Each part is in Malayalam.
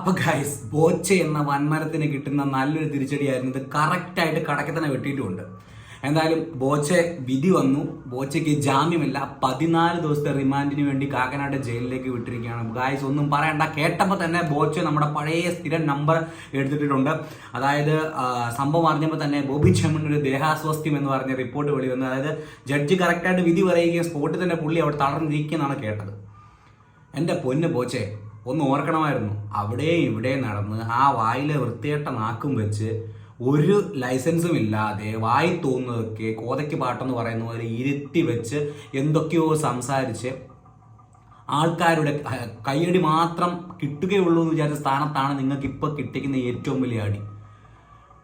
അപ്പൊ ഗൈസ് ബോച്ച എന്ന വൻമരത്തിന് കിട്ടുന്ന നല്ലൊരു തിരിച്ചടിയായിരുന്നു. ഇത് കറക്റ്റ് ആയിട്ട് കടക്കെ തന്നെ വെട്ടിയിട്ടുമുണ്ട്. എന്തായാലും ബോച്ച വിധി വന്നു. ബോച്ചയ്ക്ക് ജാമ്യമില്ല. പതിനാല് ദിവസത്തെ റിമാൻഡിന് വേണ്ടി കാക്കനാട് ജയിലിലേക്ക് വിട്ടിരിക്കുകയാണ്. ഗായ്സ് ഒന്നും പറയണ്ട. കേട്ടപ്പോൾ തന്നെ ബോച്ച നമ്മുടെ പഴയ സ്ഥിരം നമ്പർ എടുത്തിട്ടുണ്ട്. അതായത് സംഭവം അറിഞ്ഞപ്പോൾ തന്നെ ബോബി ചെമ്മൺ ഒരു ദേഹാസ്വാസ്ഥ്യം എന്ന് പറഞ്ഞ റിപ്പോർട്ട് വെളി വന്നു. അതായത് ജഡ്ജി കറക്റ്റായിട്ട് വിധി പറയുകയും സ്പോട്ടിൽ തന്നെ പുള്ളി അവിടെ തളർന്നിരിക്കുന്നതാണ് കേട്ടത്. എന്റെ പൊന്ന് പോച്ചേ ഒന്ന് ഓർക്കണമായിരുന്നു. അവിടെ ഇവിടെ നടന്ന് ആ വായിലെ വൃത്തിയേട്ട നാക്കും വെച്ച് ഒരു ലൈസൻസും ഇല്ലാതെ വായി തോന്നുന്നതൊക്കെ കോതയ്ക്ക് പാട്ടെന്ന് പറയുന്ന പോലെ ഇരുത്തി വെച്ച് എന്തൊക്കെയോ സംസാരിച്ച് ആൾക്കാരുടെ കയ്യടി മാത്രം കിട്ടുകയുള്ളൂ എന്ന് വിചാരിച്ച സ്ഥാനത്താണ് നിങ്ങൾക്ക് ഇപ്പോൾ കിട്ടിക്കുന്ന ഏറ്റവും വലിയ അടി.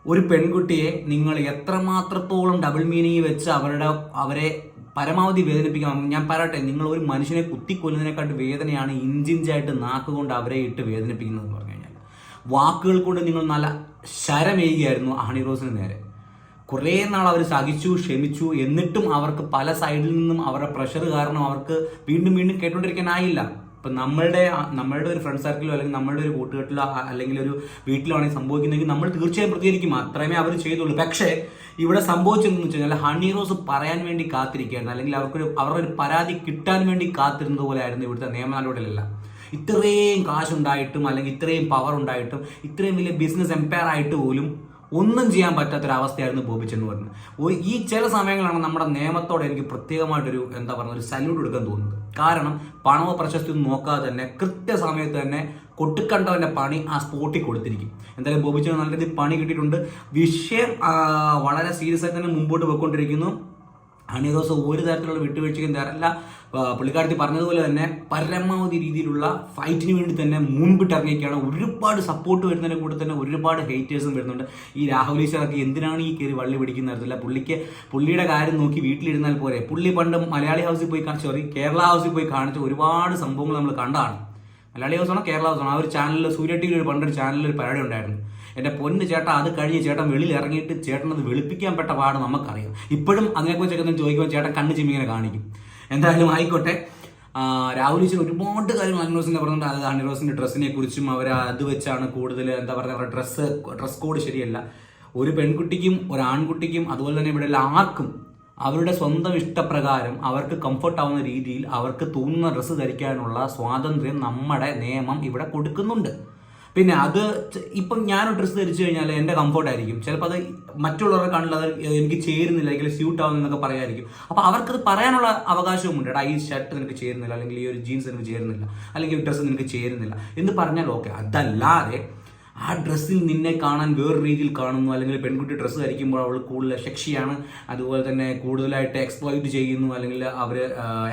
ഒരു പെൺകുട്ടിയെ നിങ്ങൾ എത്രമാത്രത്തോളം ഡബിൾ മീനിങ് വെച്ച് അവരുടെ അവരെ പരമാവധി വേദനിപ്പിക്കണം ഞാൻ പറയട്ടെ നിങ്ങൾ ഒരു മനുഷ്യനെ കുത്തിക്കൊല്ലുന്നതിനെക്കാട്ട് വേദനയാണ് ഇഞ്ചിഞ്ചായിട്ട് നാക്കുകൊണ്ട് അവരെ ഇട്ട് വേദനിപ്പിക്കുന്നത് എന്ന് പറഞ്ഞു കഴിഞ്ഞാൽ. വാക്കുകൾ കൊണ്ട് നിങ്ങൾ നല്ല ശരമേയുകയായിരുന്നു ഹണി റോസിന് നേരെ. കുറേ നാൾ അവർ സഹിച്ചു ക്ഷമിച്ചു എന്നിട്ടും അവർക്ക് പല സൈഡിൽ നിന്നും അവരുടെ പ്രഷർ കാരണം അവർക്ക് വീണ്ടും വീണ്ടും കേട്ടുകൊണ്ടിരിക്കാനായില്ല ഇപ്പം നമ്മളുടെ നമ്മളുടെ ഒരു ഫ്രണ്ട് സർക്കിളോ അല്ലെങ്കിൽ നമ്മളുടെ ഒരു കൂട്ടുകെട്ടിലോ അല്ലെങ്കിൽ ഒരു വീട്ടിലോ ആണെങ്കിൽ സംഭവിക്കുന്നെങ്കിൽ നമ്മൾ തീർച്ചയായും പ്രതികരിക്കും. അത്രയുമേ അവർ ചെയ്തുള്ളൂ. പക്ഷേ ഇവിടെ സംഭവിച്ചതെന്ന് വെച്ച് കഴിഞ്ഞാൽ ഹണി റോസ് പറയാൻ വേണ്ടി കാത്തിരിക്കുകയായിരുന്നു. അല്ലെങ്കിൽ അവർക്കൊരു അവരുടെ ഒരു പരാതി കിട്ടാൻ വേണ്ടി കാത്തിരുന്നത് പോലെ ആയിരുന്നു ഇവിടുത്തെ നിയമ നടപടികളെല്ലാം ഇത്രയും കാശുണ്ടായിട്ടും അല്ലെങ്കിൽ ഇത്രയും പവർ ഉണ്ടായിട്ടും ഇത്രയും വലിയ ബിസിനസ് എംപയർ ആയിട്ട് പോലും ഒന്നും ചെയ്യാൻ പറ്റാത്തൊരവസ്ഥയായിരുന്നു ബോബിച്ചെന്ന് പറഞ്ഞത്. ഒ- ഈ ചില സമയങ്ങളാണ് നമ്മുടെ നിയമത്തോടെ എനിക്ക് പ്രത്യേകമായിട്ടൊരു എന്താ പറയുക ഒരു സല്യൂട്ട് എടുക്കാൻ തോന്നുന്നത്. കാരണം പണമോ പ്രശസ്തി നോക്കാതെ തന്നെ കൃത്യസമയത്ത് തന്നെ കൊട്ടിക്കണ്ടവന്റെ പണി ആ സ്പോട്ടിൽ കൊടുത്തിരിക്കും. എന്തായാലും ബോബിച്ചന് നല്ല രീതിയിൽ പണി കിട്ടിയിട്ടുണ്ട്. വിഷയം വളരെ സീരിയസ് ആയി തന്നെ മുമ്പോട്ട് പോയിക്കൊണ്ടിരിക്കുന്നു. ഹണി റോസ് ഒരു തരത്തിലുള്ള വിട്ടുവീഴ്ചയ്ക്കും തരല്ല പുള്ളിക്കാരത്തി പറഞ്ഞതുപോലെ തന്നെ പരമാവധി രീതിയിലുള്ള ഫൈറ്റിന് വേണ്ടി തന്നെ മുൻപിട്ട് ഇറങ്ങിയൊക്കെയാണ് ഒരുപാട് സപ്പോർട്ട് വരുന്നതിന്റെ കൂടെ തന്നെ ഒരുപാട് ഹേറ്റേഴ്സും വരുന്നുണ്ട്. ഈ രാഹുൽ ഈശ്വറൊക്കെ എന്തിനാണ് ഈ കയറി വള്ളി പിടിക്കുന്ന തരത്തില്ല പുള്ളിക്ക് പുള്ളിയുടെ കാര്യം നോക്കി വീട്ടിലിരുന്നാൽ പോരെ. പുള്ളി പണ്ട് മലയാളി ഹൗസിൽ പോയി സോറി കേരള ഹൗസിൽ പോയി കാണിച്ച ഒരുപാട് സംഭവങ്ങൾ നമ്മൾ കണ്ടതാണ്. മലയാളി ഹൗസാണോ കേരള ഹൗസാണോ ആ ഒരു ചാനലിൽ സൂര്യ ടി വിയിൽ പണ്ടൊരു ചാനലിൽ ഒരു പരിപാടി ഉണ്ടായിരുന്നു. എന്റെ പൊന്ന് ചേട്ടൻ അത് കഴിഞ്ഞ് ചേട്ടൻ വെളിയിൽ ഇറങ്ങിയിട്ട് ചേട്ടൻ അത് വെളുപ്പിക്കാൻ പെട്ട പാട് നമുക്കറിയാം. ഇപ്പോഴും അതിനെക്കുറിച്ചൊക്കെ ഒന്ന് ചോദിക്കുമ്പോൾ ചേട്ടൻ കണ്ണ് ചിമ്മിങ്ങനെ കാണിക്കും. എന്തായാലും ആയിക്കോട്ടെ. രാഹുൽ ഈശ്വർ ഒരുപാട് കാര്യങ്ങൾ അനിറോസിന്റെ പറഞ്ഞിട്ടുണ്ട്. അത് അനിറോസിന്റെ ഡ്രസ്സിനെ കുറിച്ചും അവർ അത് വെച്ചാണ് കൂടുതൽ എന്താ പറയുക അവരുടെ ഡ്രസ്സ് ഡ്രസ് കോഡ് ശരിയല്ല. ഒരു പെൺകുട്ടിക്കും ഒരു ആൺകുട്ടിക്കും അതുപോലെ തന്നെ ഇവിടെ ആർക്കും അവരുടെ സ്വന്തം ഇഷ്ടപ്രകാരം അവർക്ക് കംഫർട്ട് ആവുന്ന രീതിയിൽ അവർക്ക് തോന്നുന്ന ഡ്രസ്സ് ധരിക്കാനുള്ള സ്വാതന്ത്ര്യം നമ്മുടെ നിയമം ഇവിടെ കൊടുക്കുന്നുണ്ട്. പിന്നെ അത് ഇപ്പം ഞാൻ ഡ്രസ്സ് ധരിച്ചു കഴിഞ്ഞാൽ എന്റെ കംഫർട്ട് ആയിരിക്കും. ചിലപ്പോൾ അത് മറ്റുള്ളവരെ കണ്ണിൽ അത് എനിക്ക് ചേരുന്നില്ല അല്ലെങ്കിൽ സ്യൂട്ട് ആവുന്നൊക്കെ പറയായിരിക്കും. അപ്പോൾ അവർക്കത് പറയാനുള്ള അവകാശവുമുണ്ട്. എടാ ഈ ഷർട്ട് നിനക്ക് ചേരുന്നില്ല അല്ലെങ്കിൽ ഈ ഒരു ജീൻസ് നിനക്ക് ചേരുന്നില്ല അല്ലെങ്കിൽ ഈ ഡ്രസ്സ് നിനക്ക് ചേരുന്നില്ല എന്ന് പറഞ്ഞാൽ ഓക്കെ അതല്ലാതെ ആ ഡ്രസ്സിൽ നിന്നെ കാണാൻ വേറെ രീതിയിൽ കാണുന്നു അല്ലെങ്കിൽ പെൺകുട്ടി ഡ്രസ്സ് ധരിക്കുമ്പോൾ അവൾ കൂടുതൽ സെക്ഷിയാണ് അതുപോലെ തന്നെ കൂടുതലായിട്ട് എക്സ്പ്ലോയിറ്റ് ചെയ്യുന്നു അല്ലെങ്കിൽ അവർ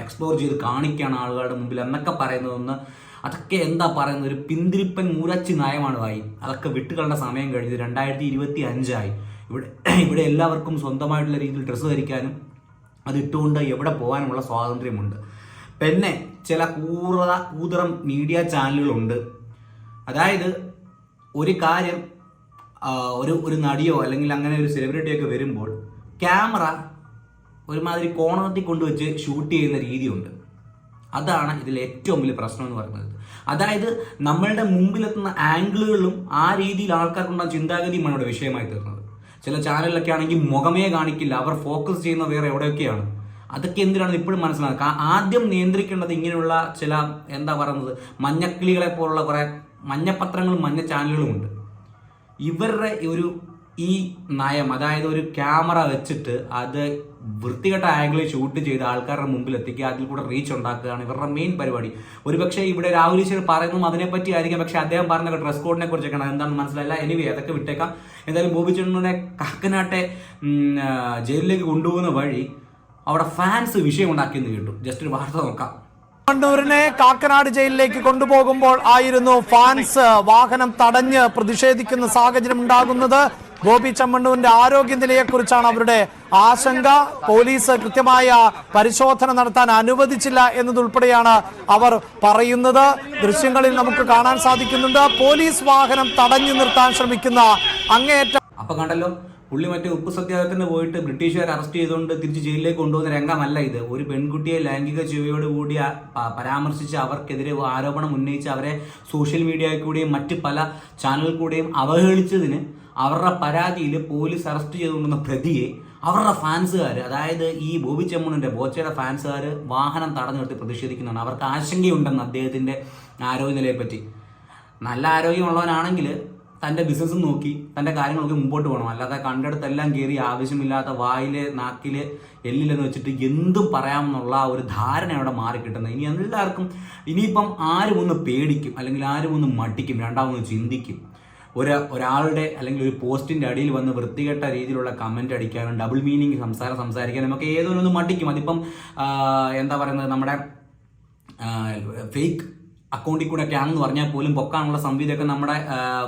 എക്സ്പ്ലോർ ചെയ്ത് കാണിക്കുകയാണ് ആളുകളുടെ മുമ്പിൽ എന്നൊക്കെ പറയുന്നതൊന്ന് അതൊക്കെ എന്താ പറയുന്നത്? ഒരു പിന്തിരിപ്പൻ മൂരച്ചി നയമാണ് വായി അതൊക്കെ വിട്ടുകളുടെ സമയം കഴിഞ്ഞത് രണ്ടായിരത്തി ഇരുപത്തി അഞ്ചായി ഇവിടെ ഇവിടെ എല്ലാവർക്കും സ്വന്തമായിട്ടുള്ള രീതിയിൽ ഡ്രസ്സ് ധരിക്കാനും അത് ഇട്ടുകൊണ്ട് എവിടെ പോകാനുമുള്ള സ്വാതന്ത്ര്യമുണ്ട്. പിന്നെ ചില കൂറ കൂതറം മീഡിയ ചാനലുകളുണ്ട്. അതായത് ഒരു കാര്യം ഒരു ഒരു നടിയോ അല്ലെങ്കിൽ അങ്ങനെ ഒരു സെലിബ്രിറ്റിയൊക്കെ വരുമ്പോൾ ക്യാമറ ഒരുമാതിരി കോണത്തിൽ കൊണ്ടുവച്ച് ഷൂട്ട് ചെയ്യുന്ന രീതിയുണ്ട്. അതാണ് ഇതിൽ ഏറ്റവും വലിയ പ്രശ്നം എന്ന് പറയുന്നത്. അതായത് നമ്മളുടെ മുമ്പിലെത്തുന്ന ആംഗിളുകളും ആ രീതിയിൽ ആൾക്കാർക്കുണ്ടാകുന്ന ചിന്താഗതിയുമാണ് ഇവിടെ വിഷയമായി തീർന്നത്. ചില ചാനലിലൊക്കെ ആണെങ്കിൽ മുഖമേ കാണിക്കില്ല അവർ ഫോക്കസ് ചെയ്യുന്ന വേറെ എവിടെയൊക്കെയാണ്? അതൊക്കെ എന്തിനാണ് ഇപ്പോഴും മനസ്സിലാക്കുക ആദ്യം നിയന്ത്രിക്കേണ്ടത് ഇങ്ങനെയുള്ള ചില എന്താ പറയുന്നത് മഞ്ഞക്കിളികളെ പോലുള്ള കുറെ മഞ്ഞപത്രങ്ങളും മഞ്ഞ ചാനലുകളും ഉണ്ട്. ഇവരുടെ ഒരു ഈ നയം അതായത് ഒരു ക്യാമറ വെച്ചിട്ട് അത് വൃത്തികെട്ട ആംഗിളിൽ ഷൂട്ട് ചെയ്ത് ആൾക്കാരുടെ മുമ്പിൽ എത്തിക്കുക അതിൽ കൂടെ റീച്ച് ഉണ്ടാക്കുകയാണ് ഇവരുടെ മെയിൻ പരിപാടി. ഒരുപക്ഷെ ഇവിടെ രാഹുൽ ഈശ്വർ പറയുന്നതും അതിനെപ്പറ്റി ആയിരിക്കും പക്ഷെ അദ്ദേഹം പറഞ്ഞ ഡ്രസ് കോഡിനെ കുറിച്ചൊക്കെയാണ്. എന്താണെന്ന് മനസ്സിലായില്ല? എനിവേ അതൊക്കെ വിട്ടേക്കാം. എന്തായാലും ബോബി ചെണ്ണൂനെ കാക്കനാട്ടെ ജയിലിലേക്ക് കൊണ്ടുപോകുന്ന വഴി അവിടെ ഫാൻസ് വിഷയം ഉണ്ടാക്കിയെന്ന് കേട്ടു. ജസ്റ്റ് ഒരു വാർത്ത നോക്കാം. കണ്ണൂരിനെ കാക്കനാട് ജയിലിലേക്ക് കൊണ്ടുപോകുമ്പോൾ ആയിരുന്നു ഫാൻസ് വാഹനം തടഞ്ഞ് പ്രതിഷേധിക്കുന്ന സാഹചര്യം ഉണ്ടാകുന്നത്. ഗോപി ചമ്മണ്ണൂരിന്റെ ആരോഗ്യനിലയെക്കുറിച്ചാണ് അവരുടെ ആശങ്ക. പോലീസ് കൃത്യമായ പരിശോധന നടത്താൻ അനുവദിച്ചില്ല എന്നതുൾപ്പെടെയാണ് അവർ പറയുന്നത്. ദൃശ്യങ്ങളിൽ നമുക്ക് കാണാൻ സാധിക്കുന്നുണ്ട്. പോലീസ് വാഹനം തടഞ്ഞു നിർത്താൻ ശ്രമിക്കുന്ന അങ്ങേയറ്റം അപ്പൊ കണ്ടല്ലോ പുള്ളി മറ്റേ ഉപ്പ് സത്യാഗ്രഹത്തിന് പോയിട്ട് ബ്രിട്ടീഷുകാർ അറസ്റ്റ് ചെയ്തുകൊണ്ട് തിരിച്ച് ജയിലിലേക്ക് കൊണ്ടുപോകുന്ന രംഗമല്ല ഇത്. ഒരു പെൺകുട്ടിയെ ലൈംഗിക ചുവയോട് കൂടി പരാമർശിച്ച് അവർക്കെതിരെ ആരോപണം ഉന്നയിച്ച് അവരെ സോഷ്യൽ മീഡിയയിൽ കൂടെയും മറ്റ് പല ചാനലിൽ കൂടെയും അവഹേളിച്ചതിന് അവരുടെ പരാതിയിൽ പോലീസ് അറസ്റ്റ് ചെയ്തുകൊണ്ടുവന്ന പ്രതിയെ അവരുടെ ഫാൻസുകാർ അതായത് ഈ ബോബി ചെമ്മണിന്റെ ബോച്ചയുടെ ഫാൻസുകാർ വാഹനം തടഞ്ഞു നിർത്തി പ്രതിഷേധിക്കുന്നതാണ്. അവർക്ക് ആശങ്കയുണ്ടെന്ന് അദ്ദേഹത്തിന്റെ ആരോഗ്യനിലയെ പറ്റി നല്ല ആരോഗ്യമുള്ളവനാണെങ്കിൽ തന്റെ ബിസിനസ് നോക്കി തന്റെ കാര്യങ്ങളൊക്കെ മുമ്പോട്ട് പോകണം. അല്ലാതെ കണ്ടെടുത്തെല്ലാം കയറി ആവശ്യമില്ലാത്ത വായിൽ നാക്കിൽ എല്ലിലെന്ന് വെച്ചിട്ട് എന്തും പറയാമെന്നുള്ള ഒരു ധാരണ അവിടെ മാറിക്കിട്ടുന്നത്. ഇനി എല്ലാവർക്കും ഇനിയിപ്പം ആരും ഒന്ന് പേടിക്കും അല്ലെങ്കിൽ ആരും ഒന്ന് മടിക്കും രണ്ടാമൊന്ന് ചിന്തിക്കും. ഒരു ഒരാളുടെ അല്ലെങ്കിൽ ഒരു പോസ്റ്റിന്റെ അടിയിൽ വന്ന് വൃത്തികെട്ട രീതിയിലുള്ള കമന്റ് അടിക്കാനും ഡബിൾ മീനിങ് സംസാരം സംസാരിക്കാനും നമുക്ക് ഏതൊരു മടിക്കും. അതിപ്പം എന്താ പറയുന്നത് നമ്മുടെ ഫേക്ക് അക്കൗണ്ടിൽ കൂടെ ഒക്കെ ആണെന്ന് പറഞ്ഞാൽ പോലും പൊക്കാനുള്ള സംവിധാനമൊക്കെ നമ്മുടെ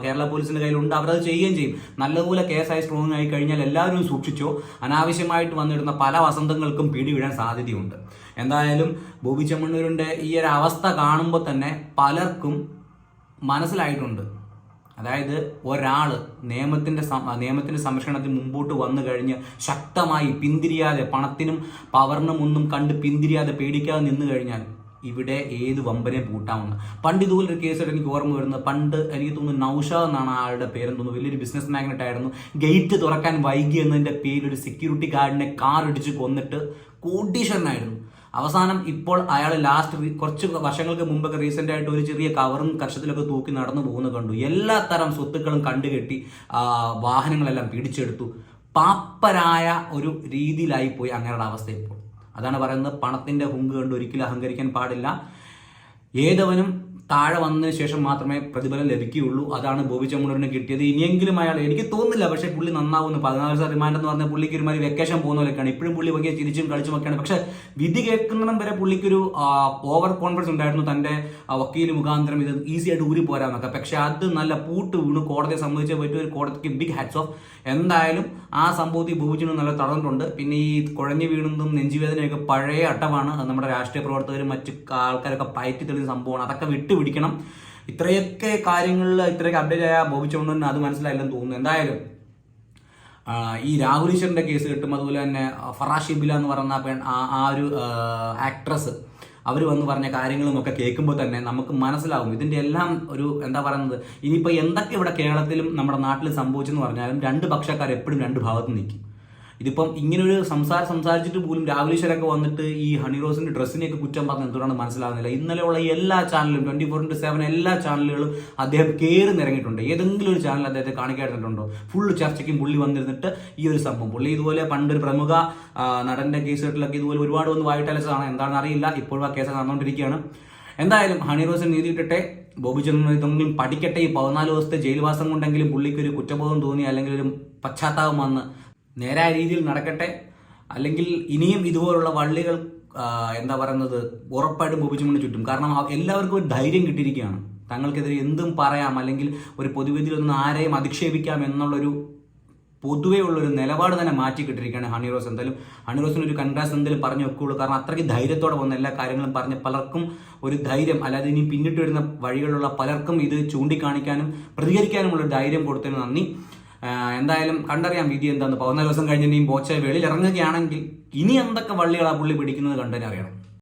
കേരള പോലീസിന്റെ കയ്യിലുണ്ട്. അവരത് ചെയ്യുകയും ചെയ്യും. നല്ലതുപോലെ കേസായി സ്ട്രോങ് ആയി കഴിഞ്ഞാൽ എല്ലാവരും സൂക്ഷിച്ചോ. അനാവശ്യമായിട്ട് വന്നിടുന്ന പല വസന്തങ്ങൾക്കും പിടിവിടാൻ സാധ്യതയുണ്ട്. എന്തായാലും ബോബി ചെമ്മണ്ണൂരിന്റെ ഈ ഒരു അവസ്ഥ കാണുമ്പോൾ തന്നെ പലർക്കും മനസ്സിലായിട്ടുണ്ട്. അതായത് ഒരാൾ നിയമത്തിന്റെ നിയമത്തിന്റെ സംരക്ഷണത്തിന് മുമ്പോട്ട് വന്നു കഴിഞ്ഞ് ശക്തമായി പിന്തിരിയാതെ പണത്തിനും പവറിനും ഒന്നും കണ്ട് പിന്തിരിയാതെ പേടിക്കാതെ നിന്നു കഴിഞ്ഞാൽ ഇവിടെ ഏത് വമ്പനെ പൂട്ടാമെന്ന് പണ്ട് ഇതുപോലെ ഒരു കേസ് എനിക്ക് ഓർമ്മ വരുന്നത്. പണ്ട് എനിക്ക് തോന്നുന്നു നൌഷാദ് എന്നാണ് ആളുടെ പേര് തോന്നുന്നു. വലിയൊരു ബിസിനസ് മാഗ്നറ്റ് ആയിരുന്നു. ഗേറ്റ് തുറക്കാൻ വൈകി എന്നതിന്റെ പേരിൽ ഒരു സെക്യൂരിറ്റി ഗാർഡിനെ കാർ ഇടിച്ച് കൊന്നിട്ട് കോടീശ്വരനായിരുന്നു. അവസാനം ഇപ്പോൾ അയാൾ ലാസ്റ്റ് കുറച്ച് വർഷങ്ങൾക്ക് മുമ്പൊക്കെ റീസെന്റ് ആയിട്ട് ഒരു ചെറിയ കവറും കർഷത്തിലൊക്കെ തൂക്കി നടന്നു പോകുന്നത് കണ്ടു. എല്ലാ തരം സ്വത്തുക്കളും കണ്ടുകെട്ടി വാഹനങ്ങളെല്ലാം പിടിച്ചെടുത്തു. പാപ്പരായ ഒരു രീതിയിലായി പോയി അങ്ങനെയുള്ള അവസ്ഥ ഇപ്പോൾ. അതാണ് പറയുന്നത് പണത്തിന്റെ ഹുങ്ക് കണ്ട് ഒരിക്കലും അഹങ്കരിക്കാൻ പാടില്ല. ഏതവനും താഴെ വന്നതിന് ശേഷം മാത്രമേ പ്രതിഫലം ലഭിക്കുകയുള്ളൂ. അതാണ് ബോബി ചെമ്മണ്ണൂരിന് കിട്ടിയത്. ഇനിയെങ്കിലും അയാൾ എനിക്ക് തോന്നുന്നില്ല പക്ഷേ പുള്ളി നന്നാവുന്നു. പതിനാല് ദിവസം റിമാൻഡ് എന്ന് പറഞ്ഞ പുള്ളിക്ക് ഒരുമാതിരി വെക്കേഷൻ പോകുന്ന പോലെയൊക്കെയാണ്. ഇപ്പോഴും പുള്ളി വലിയ ചിരിച്ചും കളിച്ചും ഒക്കെയാണ്. പക്ഷേ വിധി കേൾക്കുന്നിടം വരെ പുള്ളിക്കൊരു ഓവർ കോൺഫിഡൻസ് ഉണ്ടായിരുന്നു. തന്റെ വക്കീൽ മുഖാന്തരം ഇത് ഈസി ആയിട്ട് ഊരി പോരാന്നൊക്കെ പക്ഷേ അത് നല്ല പൂട്ട് വീണു. കോടതിയെ സംബന്ധിച്ച് പറ്റിയ ഒരു കോടതിക്ക് ബിഗ് ഹാറ്റ്സ് ഓഫ് എന്തായാലും ആ സംഭവത്തിൽ ബോബിച്ചിന് നല്ല തളർന്നുണ്ട് പിന്നെ ഈ കുഴഞ്ഞു വീണതും നെഞ്ചുവേദനയൊക്കെ പഴയ അട്ടമാണ്. നമ്മുടെ രാഷ്ട്രീയ പ്രവർത്തകരും മറ്റു ആൾക്കാരൊക്കെ പയറ്റി തെളിഞ്ഞ സംഭവമാണ്. അതൊക്കെ വിട്ടുപിടിക്കണം ഇത്രയൊക്കെ കാര്യങ്ങളിൽ ഇത്രയൊക്കെ അപ്ഡേറ്റ് ആയ ബോബി ചൗണ്ടന് അത് മനസ്സിലായില്ലെന്ന് തോന്നുന്നു. എന്തായാലും ഈ രാഹുൽ ഈശ്വറിന്റെ കേസ് കിട്ടും. അതുപോലെ തന്നെ ഫറാഷ് എന്ന് പറയുന്ന പെൺ ആ ഒരു ആക്ട്രസ് അവർ വന്ന് പറഞ്ഞ കാര്യങ്ങളും ഒക്കെ കേൾക്കുമ്പോൾ തന്നെ നമുക്ക് മനസ്സിലാവും. ഇതിന്റെ എല്ലാം ഒരു എന്താ പറയുന്നത് ഇനിയിപ്പോൾ എന്തൊക്കെ ഇവിടെ കേരളത്തിലും നമ്മുടെ നാട്ടിൽ സംഭവിച്ചെന്ന് പറഞ്ഞാലും രണ്ട് പക്ഷക്കാർ എപ്പോഴും രണ്ട് ഭാഗത്ത് നിൽക്കും. ഇതിപ്പം ഇങ്ങനൊരു സംസാരം സംസാരിച്ചിട്ട് പോലും രാഹുലീശ്വരൊക്കെ വന്നിട്ട് ഈ ഹണി റോസിന്റെ ഡ്രസ്സിനെയൊക്കെ കുറ്റം പറഞ്ഞ് എന്തുകൊണ്ടാണ് മനസ്സിലാകുന്നില്ല ഇന്നലെയുള്ള എല്ലാ ചാനലും ട്വന്റി ഫോർ ഇന്റു സെവൻ എല്ലാ ചാനലുകളും അദ്ദേഹം കയറി നിറങ്ങിയിട്ടുണ്ട്. ഏതെങ്കിലും ഒരു ചാനൽ അദ്ദേഹത്തെ കാണിക്കാറുണ്ടോ ഫുൾ ചർച്ചയ്ക്കും പുള്ളി വന്നിരുന്നിട്ട് ഈ ഒരു സംഭവം. പുള്ളി ഇതുപോലെ പണ്ടൊരു പ്രമുഖ നടന്റെ കേസുകളിലൊക്കെ ഇതുപോലെ ഒരുപാട് വന്ന് വായിട്ടലച്ചതാണ് എന്താണെന്ന് അറിയില്ല. ഇപ്പോഴും ആ കേസ് നടന്നുകൊണ്ടിരിക്കുകയാണ്. എന്തായാലും ഹണി റോസിന് നീതി കിട്ടട്ടെ. ബോബി ഇതെങ്കിലും പഠിക്കട്ടെ. ഈ പതിനാല് ദിവസത്തെ ജയിൽവാസം കൊണ്ടെങ്കിലും പുള്ളിക്ക് ഒരു കുറ്റബോധം തോന്നി അല്ലെങ്കിൽ ഒരു പശ്ചാത്താപം വന്ന് നേരായ രീതിയിൽ നടക്കട്ടെ. അല്ലെങ്കിൽ ഇനിയും ഇതുപോലുള്ള വള്ളികൾ എന്താ പറയുന്നത് ഉറപ്പായിട്ടും ബോബി ചെമ്മണ്ണൂർ ചുറ്റും. കാരണം എല്ലാവർക്കും ഒരു ധൈര്യം കിട്ടിയിരിക്കുകയാണ്. തങ്ങൾക്കെതിരെ എന്തും പറയാം അല്ലെങ്കിൽ ഒരു പൊതുവിധിയിലൊന്നും ആരെയും അധിക്ഷേപിക്കാം എന്നുള്ളൊരു പൊതുവേ ഉള്ളൊരു നിലപാട് തന്നെ മാറ്റി കിട്ടിയിരിക്കുകയാണ് ഹണി റോസ്. എന്തായാലും ഹണി റോസിന് ഒരു കൺഗ്രാസ് എന്തെങ്കിലും പറഞ്ഞു വെക്കുകയുള്ളൂ കാരണം അത്രയ്ക്ക് ധൈര്യത്തോടെ വന്ന എല്ലാ കാര്യങ്ങളും പറഞ്ഞ് പലർക്കും ഒരു ധൈര്യം അല്ലാതെ ഇനി പിന്നിട്ട് വരുന്ന വഴികളിലുള്ള പലർക്കും ഇത് ചൂണ്ടിക്കാണിക്കാനും പ്രതികരിക്കാനുമുള്ള ധൈര്യം കൊടുത്തതിന് നന്ദി. എന്തായാലും കണ്ടറിയാം വിധി എന്താന്ന്. പതിനാല് ദിവസം കഴിഞ്ഞിട്ടും ബോച്ച വെളിയിൽ ഇറങ്ങുകയാണെങ്കിൽ ഇനി എന്തൊക്കെ വള്ളികളാ പുള്ളി പിടിക്കുന്നത് കണ്ടതിനറിയണം